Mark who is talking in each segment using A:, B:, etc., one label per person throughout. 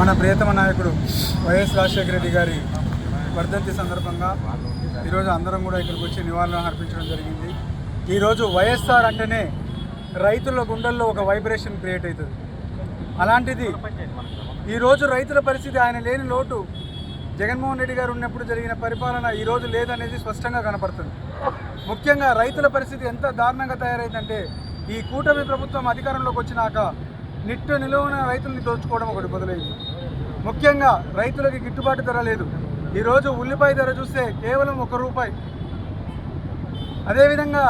A: మన ప్రియతమ నాయకుడు వైఎస్ రాజశేఖర రెడ్డి గారి వర్ధంతి సందర్భంగా ఈరోజు అందరం కూడా ఇక్కడికి వచ్చి నివాళులు అర్పించడం జరిగింది. ఈరోజు వైఎస్ఆర్ అంటేనే రైతుల గుండెల్లో ఒక వైబ్రేషన్ క్రియేట్ అవుతుంది. అలాంటిది ఈరోజు రైతుల పరిస్థితి ఆయన లేని లోటు జగన్మోహన్ రెడ్డి గారు ఉన్నప్పుడు జరిగిన పరిపాలన ఈరోజు లేదనేది స్పష్టంగా కనపడుతుంది. ముఖ్యంగా రైతుల పరిస్థితి ఎంత దారుణంగా తయారైందంటే ఈ కూటమి ప్రభుత్వం అధికారంలోకి వచ్చినాక నిట్టు నిలువున రైతుల్ని దోచుకోవడం ఒకటి మొదలైంది. ముఖ్యంగా రైతులకి గిట్టుబాటు ధర లేదు. ఈరోజు ఉల్లిపాయ ధర చూస్తే కేవలం ఒక రూపాయి. అదేవిధంగా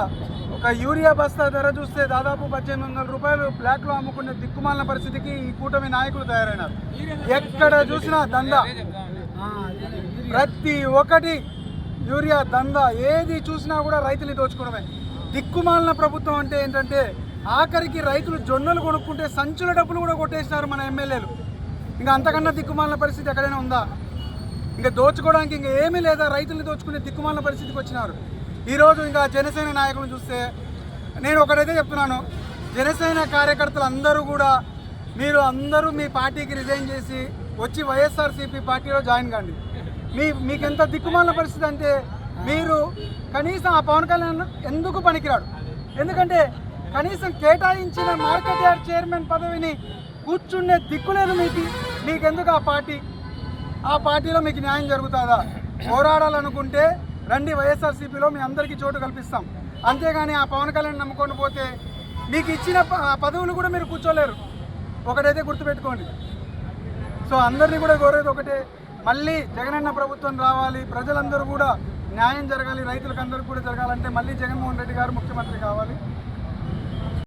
A: ఒక యూరియా బస్తా ధర చూస్తే దాదాపు పద్దెనిమిది వందల రూపాయలు బ్లాక్లో అమ్ముకునే దిక్కుమాలిన పరిస్థితికి ఈ కూటమి నాయకులు తయారైనారు. ఎక్కడ చూసినా దందా. ప్రతి ఒక్కటి యూరియా దందా. ఏది చూసినా కూడా రైతుని దోచుకోవడమే. దిక్కుమాలిన ప్రభుత్వం అంటే ఏంటంటే ఆఖరికి రైతులు జొన్నలు కొనుక్కుంటే సంచుల డబ్బులు కూడా కొట్టేసినారు మన ఎమ్మెల్యేలు. ఇంకా అంతకన్నా దిక్కుమాలిన పరిస్థితి ఎక్కడైనా ఉందా? ఇంకా దోచుకోవడానికి ఇంకా ఏమీ లేదా? రైతుల్ని దోచుకునే దిక్కుమాలిన పరిస్థితికి వచ్చినారు. ఈరోజు ఇంకా జనసేన నాయకులను చూస్తే నేను ఒకటైతే చెప్తున్నాను. జనసేన కార్యకర్తలు అందరూ కూడా మీరు అందరూ మీ పార్టీకి రిజైన్ చేసి వచ్చి వైఎస్ఆర్సీపీ పార్టీలో జాయిన్ కండి. మీ మీకు ఎంత దిక్కుమాలిన పరిస్థితి అంటే మీరు కనీసం ఆ పవన్ కళ్యాణ్ ఎందుకు పనికిరాడు? ఎందుకంటే కనీసం కేటాయించిన మార్కెట్ యార్డ్ చైర్మన్ పదవిని కూర్చునే దిక్కులేదు మీకు. మీకెందుకు ఆ పార్టీ? ఆ పార్టీలో మీకు న్యాయం జరుగుతుందా? పోరాడాలనుకుంటే రండి వైఎస్ఆర్సీపీలో మీ అందరికీ చోటు కల్పిస్తాం. అంతేగాని ఆ పవన్ కళ్యాణ్ నమ్ముకొని పోతే మీకు ఇచ్చిన ప- ఆ పదవులు కూడా మీరు కూర్చోలేరు. ఒకటైతే గుర్తుపెట్టుకోండి. సో అందరినీ కూడా కోరేది ఒకటే మళ్ళీ జగనన్న ప్రభుత్వం రావాలి ప్రజలందరూ కూడా న్యాయం జరగాలి రైతులకు అందరికీ కూడా జరగాలంటే మళ్ళీ జగన్మోహన్ రెడ్డి గారు ముఖ్యమంత్రి కావాలి.